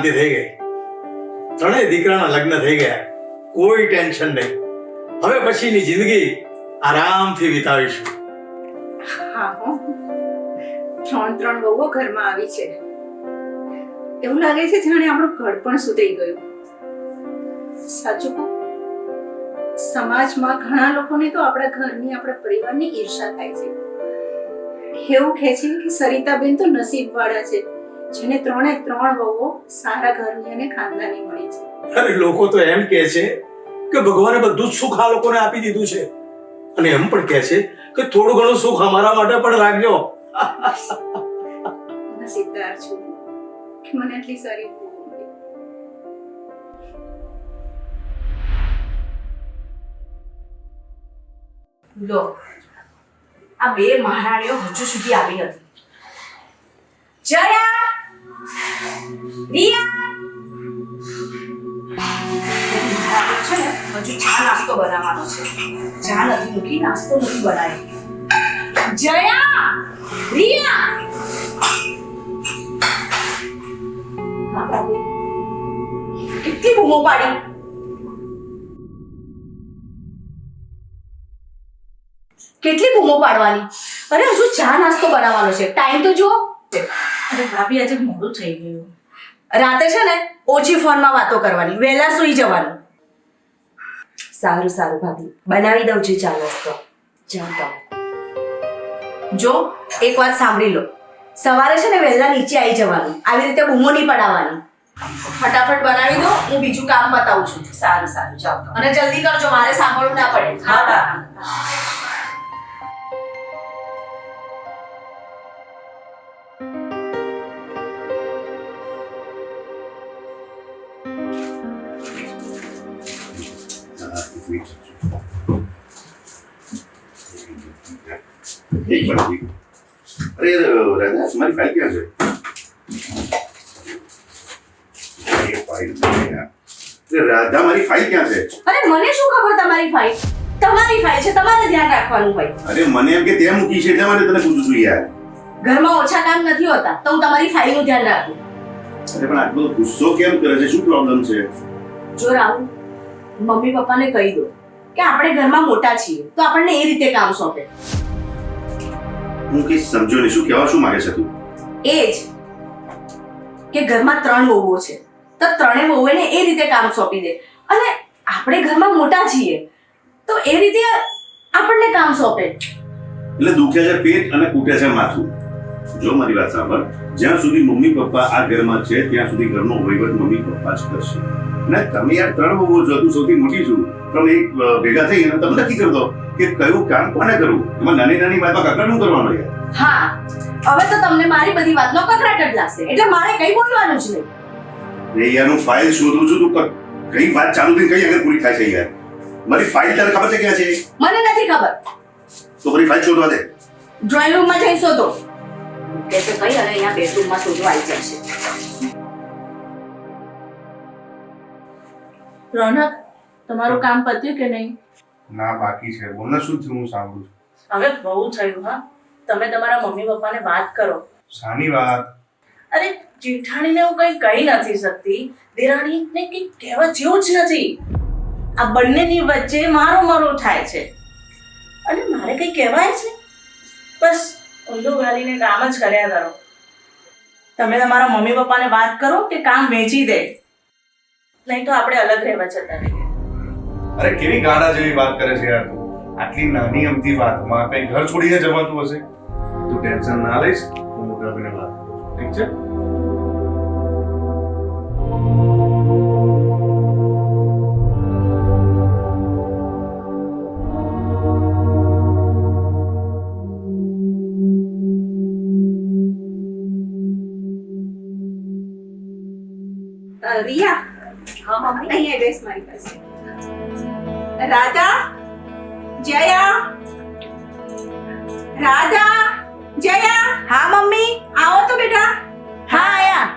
શાંતિ થઈ ગઈ. ત્રણેય દીકરાના લગ્ન થઈ ગયા. કોઈ ટેન્શન નહીં. હવે પછીની જિંદગી આરામથી વિતાવીશું. હા ત્રણ ત્રણ વહુઓ ઘરમાં આવી છે. એવું લાગે છે જાણે આપણું ઘર પણ સુધરી ગયું. સાચું કહું. સમાજમાં ઘણા લોકોને તો આપણા ઘરની, આપણા પરિવારની ઈર્ષા થાય છે. એવું કહે છે કે સરિતાબેન તો નસીબવાળા છે. જેને ત્રણે ત્રણ વહુઓ સારા ઘરની અને ખાનદાની મળી છે. અરે લોકો તો એમ કહે છે કે ભગવાને બધું જ સુખ આ લોકોને આપી દીધું છે. અને એમ પણ કહે છે કે થોડું ઘણું સુખ અમારા માટે પણ રાખજો. નસીબદાર છું. કે મને આટલી સારી લો આ બે મહારાણીઓ હજુ સુધી આવી નથી. જયા રિયા છે ને હજુ ચા નાસ્તો બનાવવાનો છે ચા નથી મૂકી નાસ્તો નથી બનાવી જયા રિયા કેટલી બૂમો પાડી કેટલી બૂમો પાડવાની અરે હજુ ચા નાસ્તો બનાવવાનો છે ટાઈમ તો જુઓ અરે ભાભી, આજે મોડું થઈ ગયું. રાતે છે ને ઓછી ફોનમાં વાતો કરવાની, વહેલા સુઈ જવાનું. સારું સારું, ભાભી. બનાવી દઉં છું ચા નાસ્તો જો, એક વાત સાંભળી લો. સવારે છે ને વહેલા નીચે આવી જવાનું, આવી રીતે બૂમો નહીં પડાવવાની. ફટાફટ બનાવી દો, હું બીજું કામ બતાવું છું. સારું સારું, જાઓ. અને જલ્દી કરજો, મારે સાંભળવું ના પડે. હા હા. છે એ ફાઇલ છે યાર. અરે રાધા મારી ફાઇલ ક્યાં છે અરે મને શું ખબર તમારી ફાઇલ તમારી ફાઇલ છે તમારે ધ્યાન રાખવાનું હોય. અરે મને એમ કે ત્યાં મૂકી છે એટલા માટે તને પૂછું છું યાર. ઘરમાં ઓછા કામ નથી હોતા તો હું તમારી ફાઇલનું ધ્યાન રાખું. અરે પણ આટલો ગુસ્સો કેમ કરે છે? શું પ્રોબ્લેમ છે? જો રાહુલ મમ્મી પપ્પાને કહી દો. કે આપણે ઘરમાં મોટા છીએ તો આપણને એ રીતે કામ સોંપે. હું કઈ સમજો નહીં. શું કહેવા શું માંગે છે તું? એ જ કે ઘરમાં ત્રણ વહુઓ છે. તો ત્રણે વહુઓને એ રીતે કામ સોંપી દે. અને આપણે ઘરમાં મોટા છીએ તો એ રીતે આપણને કામ સોંપે. એટલે દુખે છે પેટ અને કૂટે છે માથું. જો મારી વાત સાંભળ જ્યાં સુધી મમ્મી પપ્પા આ ઘરમાં છે ત્યાં સુધી ઘરનો વહીવટ મમ્મી પપ્પા જ કરશે. અને તમે યાર ત્રણ બહુ છો તું સૌથી મોટી છું. તમે એક ભેગા થઈ અને તમે નક્કી કરી દો કે કયું કામ કોને કરવું? એમાં નાની નાની વાતમાં કકડનું કરવાનો યાર? હા હવે તો તમને મારી બધી વાતનો કકરાટ જ લાગશે. એટલે મારે કઈ બોલવાનું જ નહીં. એ યાર હું ફાઇલ શોધું છું તું કઈ વાત ચાલુ થઈ કઈ આગળ પૂરી થાય છે યાર? મારી ફાઇલ તને ખબર છે ક્યાં છે? મને નથી ખબર. તો મારી ફાઇલ શોધવા દે. ડ્રોઈંગ રૂમમાં જઈ શોધો. કે તો કઈ અને અહીંયા બેડરૂમમાં શોધવા આવી જશે રોનક તમારું કામ પત્યું કે નહીં? ના બાકી છે. બોલને શું થયું હું સાંભળું છું? હવે બહુ થયું હા. તમે તમારા મમ્મી પપ્પાને વાત કરો. સાની વાત? અરે જેઠાણીને હું કંઈ કહી નથી શકતી. દેરાણીને કંઈ કહેવા જેવું જ નથી. આ બંનેની વચ્ચે મારો મારો થાય છે. અને મારે કંઈ કહેવાય છે? બસ ઊંધું ઘાલીને કામ જ કર્યા કરો. તમે તમારા મમ્મી પપ્પાને વાત કરો કે કામ વેચી દે. નહીં તો આપણે અલગ રહેવા જતા રહીએ. અરે કેવી ગાડા જેવી વાત કરે છે યાર તું. આટલી નાની અમથી વાતમાં કઈ ઘર છોડીને જવાતું હશે? તું ટેન્શન ના લઈશ, હું મોટા ભાઈને વાત ઠીક છે? રિયા. હા મમ્મી. અહીંયા બેસ મારી પાસે. રાધા. જયા. રાધા. જયા. હા મમ્મી. આવો તો બેટા. હા આયા.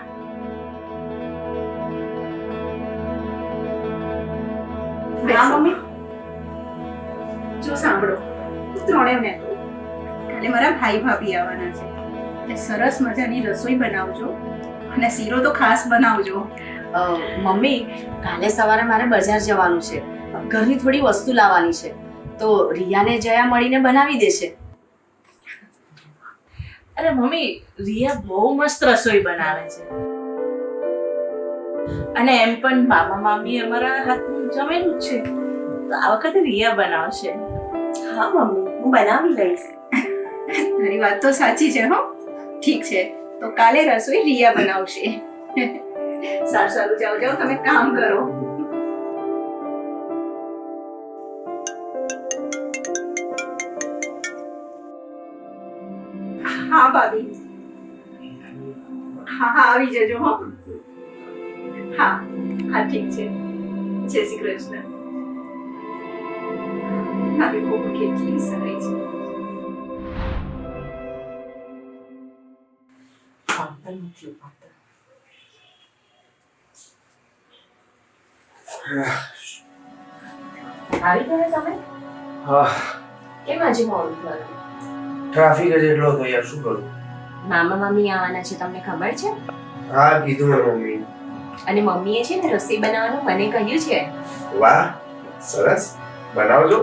હા મમ્મી. જો સાંભળો. ત્રણે મેં કાલે મારા ભાઈ ભાભી આવવાના છે. સરસ મજાની રસોઈ બનાવજો. અને શીરો તો ખાસ બનાવજો. મમ્મી કાલે સવારે મારે બજાર જવાનું છે. ઘરની થોડી વસ્તુ લાવવાની છે. તો રિયાને જયા મળીને બનાવી દેશે. અરે મમ્મી રિયા બહુ મસ્ત રસોઈ બનાવે છે. અને એમ પણ મામા મામી અમારા હાથનું જમેલું જ છે. તો આ વખતે રિયા બનાવશે. હા મમ્મી હું બનાવી લઈશ. તારી વાત તો સાચી છે હો. ઠીક છે. તો કાલે રસોઈ રિયા બનાવશે. સારું સારું. જાઓ જાઓ, તમે કામ કરો. હા, ભાભી. હા હા, આવી જજો, હો. હા ઠીક છે. જય શ્રી કૃષ્ણ. સારી છે. ફોન નથી ઉપાડતો. આવી ગયા તમે? હા. કેમ આજે મોડું થયું? ટ્રાફિક જ એટલો હતો યાર શું કરું? મામા મામી આવવાના છે તમને ખબર છે? હા કીધું મેં મમ્મી અને મમ્મીએ છે ને રસોઈ બનાવવાનું મને કહ્યું છે. વાહ સરસ. બનાવજો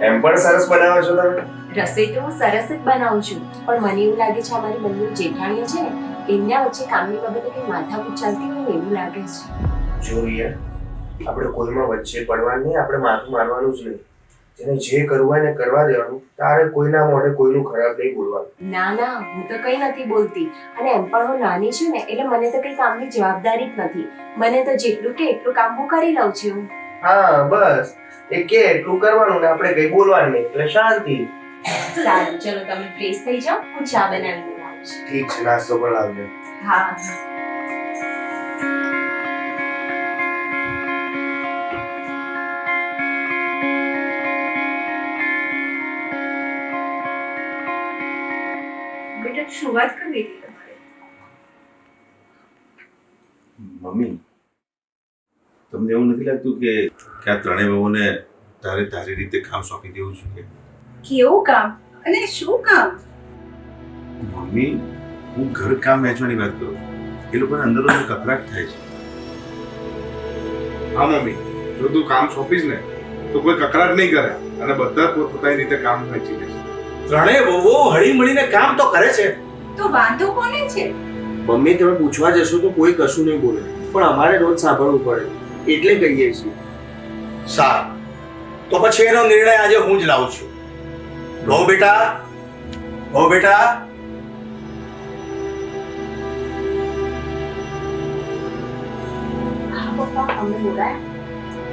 એમ પણ સરસ બનાવો છો તમે. રસોઈ તો હું સરસ જ બનાવું છું પણ મને એવું લાગે છે અમારી બંને જેઠાણીઓ છે ને એમના વચ્ચે કામની બાબતે કંઈ માથાકૂટ ચાલતી હોય એવું લાગે છે. જો યાર આપણે કોઈમાં વચ્ચે પડવાનું નહીં આપણે માથું મારવાનું જ નહીં. જેને જે કરવું ને કરવા દેવાનું. તારે કોઈના મોઢે કોઈનું ખરાબ નહીં બોલવાનું. ના ના હું તો કંઈ નથી બોલતી. અને એમ પણ હું નાની છું ને એટલે મને તો કંઈ કામની જવાબદારી જ નથી. મને તો જેટલું કે એટલું કામ હું કરી લઉં છું. હા બસ. એ કે એટલું કરવાનું ને આપણે કઈ બોલવાનું નહીં એટલે શાંતિ. સારું ચલો તમે ફ્રેશ થઈ જાઓ હું ચા બનાવીને લાવું છું ઠીક છે નાસ્તો પણ લાવજો. હા. શું વાત કરવી હતી તમારે? મમ્મી તમને એવું નથી લાગતું કે કે આ ત્રણેય બહુને તારે તારી રીતે કામ સોંપી દેવું જોઈએ? કેવું કામ? અને શું કામ? મમ્મી હું ઘર કામ વહેંચવાની વાત કરું છું. એ લોકોને અંદર કકરાટ થાય છે. હા મમ્મી. જો તું કામ સોંપીશ ને તો કોઈ કકરાટ નહીં કરે અને બધા પોતપોતાની રીતે કામ વહેંચી લેશે. ત્રણેય બહુ હળી મળીને કામ તો કરે છે. તો વાંધો કોને છે? મમ્મી તમે પૂછવા જશો તો કોઈ કશું નહીં બોલે. પણ અમારે રોજ સાંભળવું પડે. એટલે કહીએ છીએ. સારું. તો પછી એનો નિર્ણય આજે હું જ લાવું છું. બહુ બેટા. બહુ બેટા.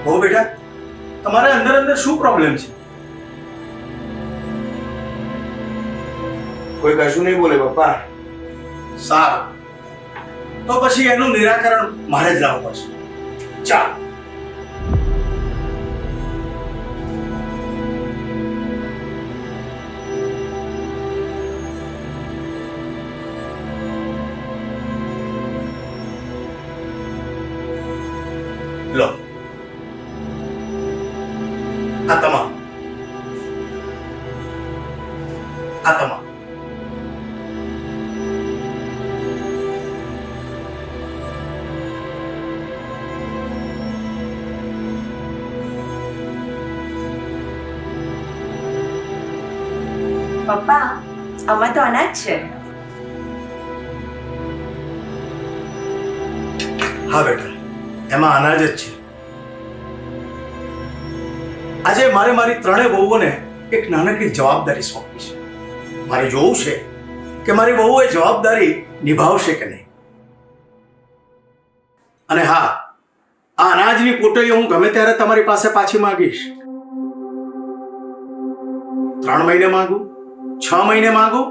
હા બેટા. તમારે અંદર અંદર શું પ્રોબ્લેમ છે? કોઈ કશું નહીં બોલે, પપ્પા. સારું. તો પછી એનું નિરાકરણ મારે જ લાવવું પડશે. ચાલ. પપ્પા આમાં તો અનાજ છે. હા, બેટા. એમાં અનાજ જ છે. આજે મારે મારી ત્રણેય વહુઓને એક નાનકડી જવાબદારી સોંપી છે. મારે જોવું છે કે મારી વહુ એ જવાબદારી નિભાવશે કે નહીં. અને હા, આ અનાજની પોટલી હું ગમે ત્યારે તમારી પાસે પાછી માંગીશ. ત્રણ મહિને માંગુ છ મહિને માંગો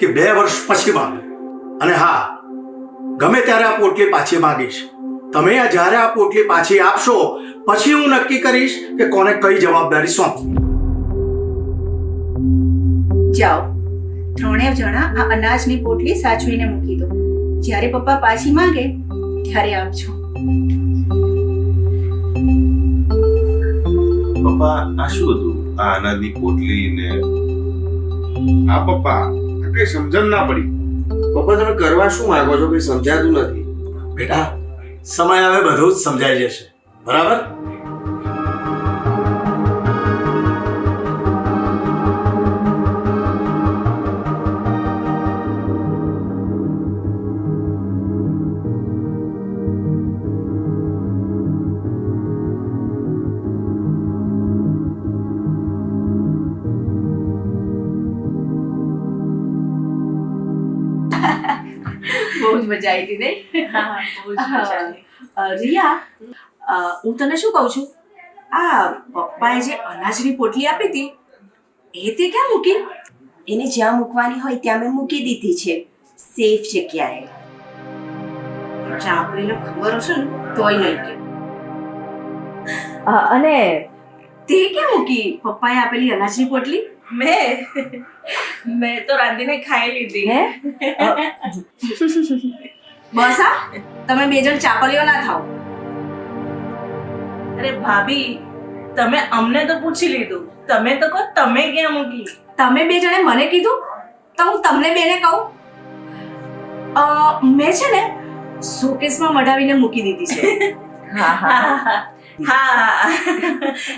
કે બે વર્ષ પછી માંગો. અને હા ગમે ત્યારે આ પોટલી પાછી માંગીશ. તમે આ જ્યારે આ પોટલી પાછી આપશો પછી હું નક્કી કરીશ કે કોને કઈ જવાબદારી સોંપવી. જાઓ. ત્રણેય જણા આ અનાજની પોટલી સાચવીને મૂકી દો. જ્યારે પપ્પા પાછી માંગે ત્યારે આપજો. પપ્પા આ શું હતું? આ અનાજની પોટલી ને હા પપ્પા. કઈ સમજણ ના પડી. પપ્પા તમે કરવા શું માંગો છો? કઈ સમજાતું નથી. બેટા સમય હવે બધું જ સમજાઈ જશે. બરાબર? મજા આવી. હતી નહીં રિયા હું તને શું કહું છું? આ પપ્પાએ જે અનાજની પોટલી આપી હતી એ તે ક્યાં મૂકી? એને જ્યાં મૂકવાની હોય ત્યાં મેં મૂકી દીધી છે. સેફ જગ્યાએ ચાપડીને ખબર હશે ને તોય નહીં કે. અને તે ક્યાં મૂકી? પપ્પાએ આપેલી અનાજની પોટલી? મેં? મેં તો રાંધીને ખાઈ લીધી. હે? બસ આ તમે બે જણ ચાપલીઓ ના થાવ અરે ભાભી તમે અમને તો પૂછી લીધું. તમે તો કહો તમે ક્યાં મૂકી? તમે બે જણે મને કીધું? તો હું તમને બેને કહું? અ, મેં છે ને શોકેસમાં મઢાવીને મૂકી દીધી છે. હા હા. હા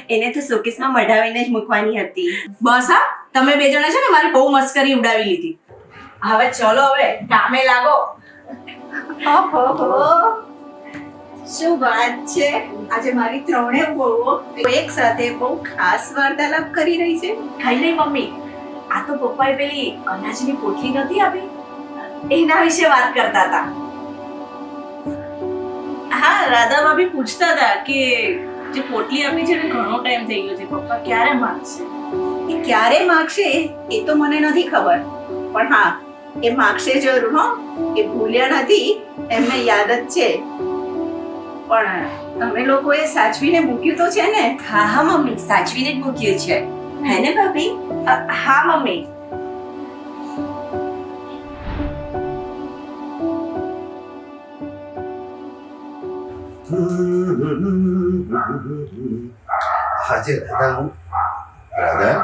એને તો શોકેસમાં મઢાવીને જ મૂકવાની હતી. બસ હા. તમે બે જણા છે ને મારી બહુ મસ્કરી ઉડાવી લીધી. હવે ચલો હવે કામે લાગો. શું વાત છે? આજે મારી ત્રણે બહુઓ એક સાથે બહુ ખાસ વાર્તાલાપ કરી રહી છે. ખાઈ નહીં મમ્મી. આ તો પપ્પાએ પેલી અનાજની પોટલી નથી આપી? એના વિશે વાત કરતા હતા. હા રાધા ભાભી પૂછતા હતા કે જે પોટલી આપી છે ને ઘણો ટાઈમ થઈ ગયો છે. પપ્પા ક્યારે માગશે? એ ક્યારે માગશે? એ તો મને નથી ખબર. પણ હા એ માગશે જરૂર હો. એ ભૂલ્યા નથી એમને યાદ જ છે. પણ તમે લોકોએ સાચવીને મૂક્યું તો છે ને? હા હા મમ્મી. સાચવીને જ મૂક્યું છે હે ને ભાભી? હા મમ્મી. આજે રાધા હું. રાધા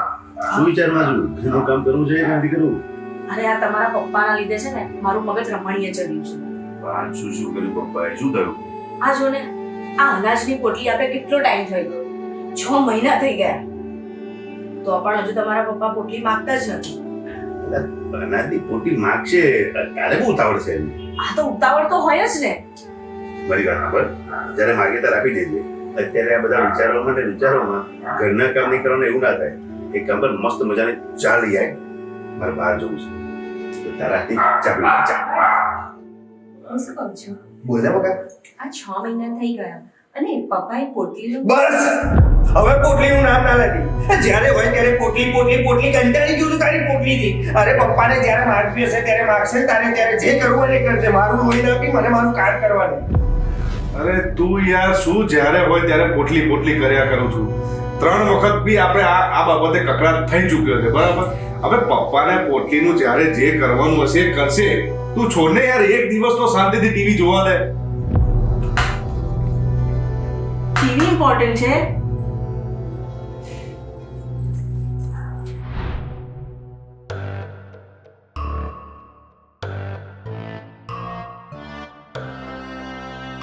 શું વિચારમાં છું? ઘરનું કામ કરવું છે કે નથી કરવું? અરે આ તમારા પપ્પાના લીધે છે ને મારું મગજ રમણીય ચડ્યું છે. પણ શું શું કર્યું પપ્પાએ? શું થયું? આ જો ને આ અનાજની પોટલી આપે કેટલો ટાઈમ થઈ ગયો? છ મહિના થઈ ગયા. તો પણ હજુ તમારા પપ્પા પોટલી માંગતા જ નથી. અનાજની પોટલી માગશે તારે બહુ ઉતાવળ છે આ તો ઉતાવળ તો હોય જ ને. મારી વાત સાંભળ જ્યારે માગે ત્યારે આપી દેજે. અત્યારે આ બધા વિચારોમાં ને વિચારોમાં ઘરના કામ નહીં કરવાનું એવું ના થાય. એક કામ પર મસ્ત મજાની ચા લઈ મારે બહાર જવું છે. તો તારા હાથની ચા પી ચા. હું શું કહું છું? બોલે બકા. આ છ મહિના થઈ ગયા અને પપ્પાએ પોટલીનું બસ! હવે પોટલીનું નામ ના લાગી. જ્યારે હોય ત્યારે પોટલી પોટલી પોટલી કંટાળી ગયું તારી પોટલીથી. અરે પપ્પાને જ્યારે માગવી હશે ત્યારે માગશે તારે ત્યારે જે કરવું એ કરજે. મારું હોય નથી મને મારું કામ કરવા દે અરે તું યાર શું જ્યારે હોય ત્યારે પોટલી પોટલી કર્યા કરું છું. ત્રણ વખત બી આપણે આ આ બાબતે કકડાટ થઈ ચૂક્યો છે, બરાબર? હવે પપ્પાને પોટલીનું જ્યારે જે કરવાનું હશે કરશે. તું છોડને યાર, એક દિવસ તો શાંતિથી ટીવી જોવા દે. ટીવી ઇમ્પોર્ટન્ટ છે.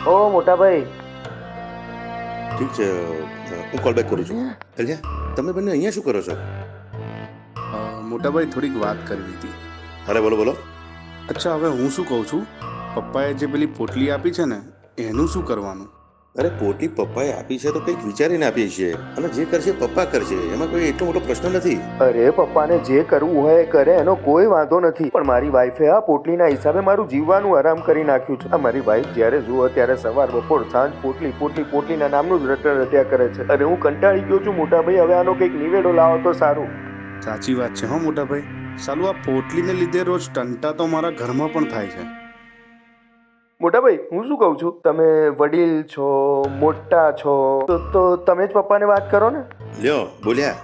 ઓ મોટા ભાઈ ઠીક છે હું કોલ બેક કરું છું. અલ્યા તમે બંને અહીંયા શું કરો છો? મોટાભાઈ થોડીક વાત કરવી હતી. અરે બોલો બોલો. અચ્છા હવે હું શું કહું છું? પપ્પાએ જે પેલી પોટલી આપી છે ને એનું શું કરવાનું? અરે પોટી પપ્પાએ આપી છે તો કંઈક વિચારીને આપી છે અને જે કરશે પપ્પા કરશે એમાં કોઈ એટલો મોટો પ્રશ્ન નથી. અરે પપ્પાને જે કરવું હોય એ કરે એનો કોઈ વાંધો નથી. પણ મારી વાઈફે આ પોટલીના હિસાબે મારું જીવવાનું આરામ કરી નાખ્યું છે. આ મારી વાઈફ જ્યારે જુઓ ત્યારે સવાર બપોર સાંજ પોટલી પોટલી પોટલીના નામનું જ રટણ રટ્યા કરે છે. અને હું કંટાળી ગયો છું મોટા ભાઈ હવે આનો કંઈક નિવેડો લાવો તો સારું. સાચી વાત છે હો મોટાભાઈ સાલું આ પોટલીને લીધે રોજ ટંટા તો મારા ઘરમાં પણ થાય છે. મોટા ભાઈ હું શું કહું છું? તમે વડીલ છો મોટા છો તો તો તમે જ પપ્પાને વાત કરો ને? લ્યો બોલ્યા.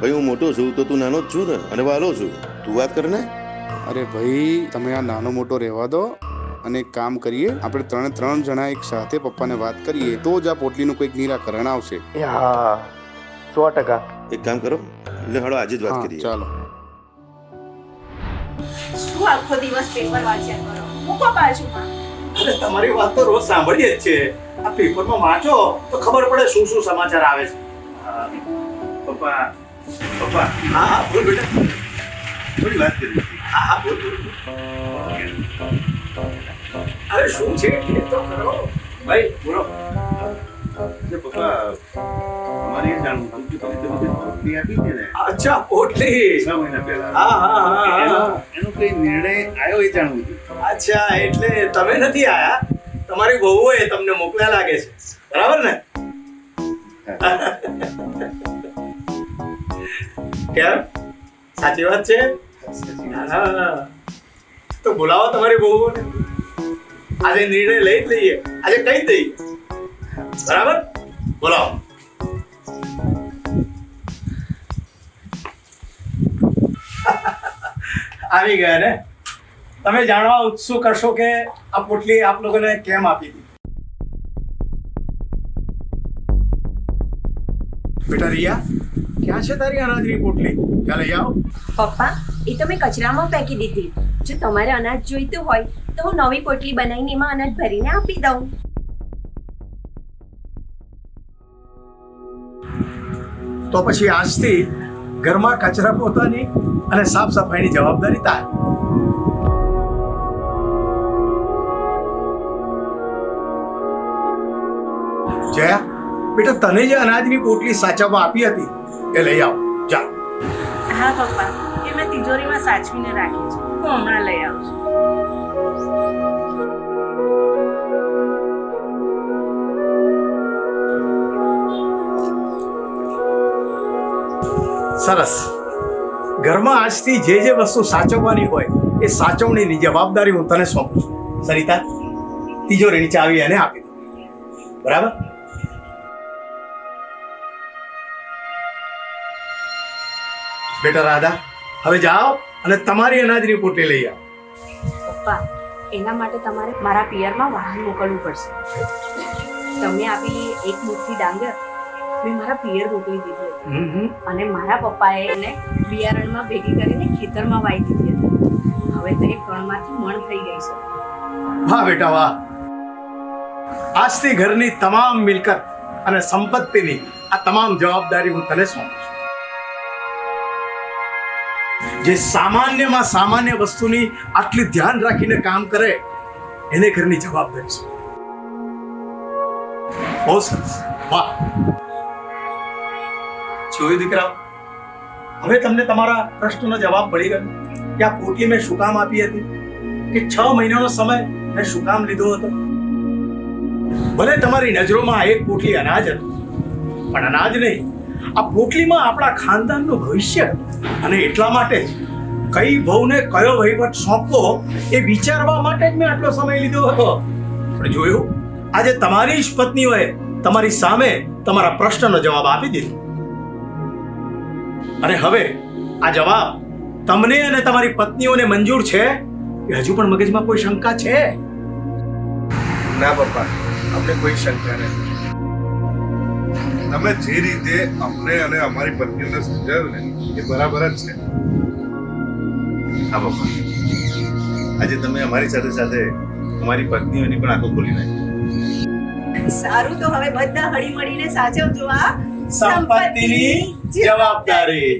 ભાઈ હું મોટો છું તો તું નાનો જ છું ને અને વાલો છું. તું વાત કર ને. અરે ભાઈ તમે આ નાનો મોટો રહેવા દો અને એક કામ કરીએ આપણે ત્રણે ત્રણ જણા એક સાથે પપ્પાને વાત કરીએ તો જ આ પોટલીનું કંઈક નિરાકરણ આવશે. હા સો ટકા. એક કામ કરો એટલે હળો આજે જ વાત કરીએ. ચાલો. શું આખો દિવસ પેપર વાંચ્યા કરો? મૂકો બાજુમાં અરે તમારી વાત તો રોજ સાંભળીએ જ છે આ પેપરમાં વાંચો તો ખબર પડે શું શું સમાચાર આવે છે. પપ્પા પપ્પા. હા હા બોલ બેટા. થોડી વાત કરી. હા હા બોલ બોલ અરે શું છે? તો કરો. ભાઈ બોલો. અચ્છા ઓટલી. છ મહિના પહેલા. હા હા એનો કઈ નિર્ણય આવ્યો એ જાણવું અચ્છા, એટલે તમે નથી આયા? તમારી વહુએ તમને મોકલ્યા લાગે છે. બરાબર ને? કેમ? સાચી વાત છે? તો બોલાવો તમારી વહુઓને. આજે નિર્ણય લઈ જ લઈએ. આજે જ દઈએ? બરાબર? બોલાવો. આવી ગયા ને? તમે જાણવા ઉત્સુક હશો કે આ પોટલી આપ લોકોને કેમ આપી દીધી બેટા રિયા ક્યાં છે તારી અનાજની પોટલી? ચાલે આવો? પપ્પા એ તો મેં કચરામાં ફેંકી દીધી. જો તમારે અનાજ જોઈતું હોય તો હું નવી પોટલી બનાવીને એમાં અનાજ ભરીને આપી દઉં. તો પછી આજથી ઘરમાં કચરા પોતાની અને સાફ સફાઈની જવાબદારી તારી. જયા? બેટા તને જે અનાજની પોટલી સાચવવા આપી હતી એ લઈ આવ. જા. હા પપ્પા. એ મેં તિજોરીમાં સાચવીને રાખી છે. હું હમણાં લઈ આવું છું. સરસ. ઘરમાં આજથી જે જે વસ્તુ સાચવવાની હોય એ સાચવણીની જવાબદારી હું તને સોંપું છું. સરિતા તિજોરીની ચાવી એને આપી દઉં બરાબર? બેટા રાધા હવે જાઓ અને તમારી અનાજની પોટલી લઈ આવો. પપ્પા એના માટે તમારે મારા પિયરમાં વાહન મોકલવું પડશે. તમે આપેલી એક મુઠ્ઠી ડાંગર મેં મારા પિયર મોકલી દીધી. અને મારા પપ્પાએ એને બિયારણમાં ભેગી કરીને ખેતરમાં વાઈ દીધી હતી. હવે તો એ કણમાંથી મણ થઈ ગઈ છે. વાહ બેટા વાહ. આજથી ઘરની તમામ મિલકત અને સંપત્તિની આ તમામ જવાબદારી હું તને સોંપું જે સામાન્યમાં સામાન્ય વસ્તુની આટલી ધ્યાન રાખીને કામ કરે, એને ઘરની જવાબદારી છે બહુ સરસ. વાહ. જોયું દીકરા? હવે તમને તમારા પ્રશ્નનો જવાબ મળી ગયો કે આ પોટલી મેં શું કામ આપી હતી? કે છ મહિનાનો સમય મેં શું કામ લીધો હતો? ભલે તમારી નજરોમાં એક પોટલી અનાજ હતું, પણ અનાજ નહીં આ પોટલીમાં આપણા ખાનદાનનું ભવિષ્ય અને એટલા માટે જ કઈ વહુને કયો વહીવટ સોંપવો એ વિચારવા માટે જ મેં આટલો સમય લીધો હતો. પણ જોયું, આજે તમારી જ પત્નીઓએ તમારી સામે તમારા પ્રશ્નનો જવાબ આપી દીધો. અને હવે આ જવાબ તમને અને તમારી પત્નીઓને મંજૂર છે? કે હજુ પણ મગજમાં કોઈ શંકા છે? ના પપ્પા આપણે કોઈ શંકા નથી. તમે જે રીતે અમને અને અમારી પત્નીઓને સમજાવ્યું ને એ બરાબર જ છે. હા પપ્પા. આજે તમે અમારી સાથે સાથે અમારી પત્નીઓની પણ આંખો ખોલી નાખી. સારું તો હવે બધા હળી મળીને સાચવજો આ સંપત્તિની જવાબદારી.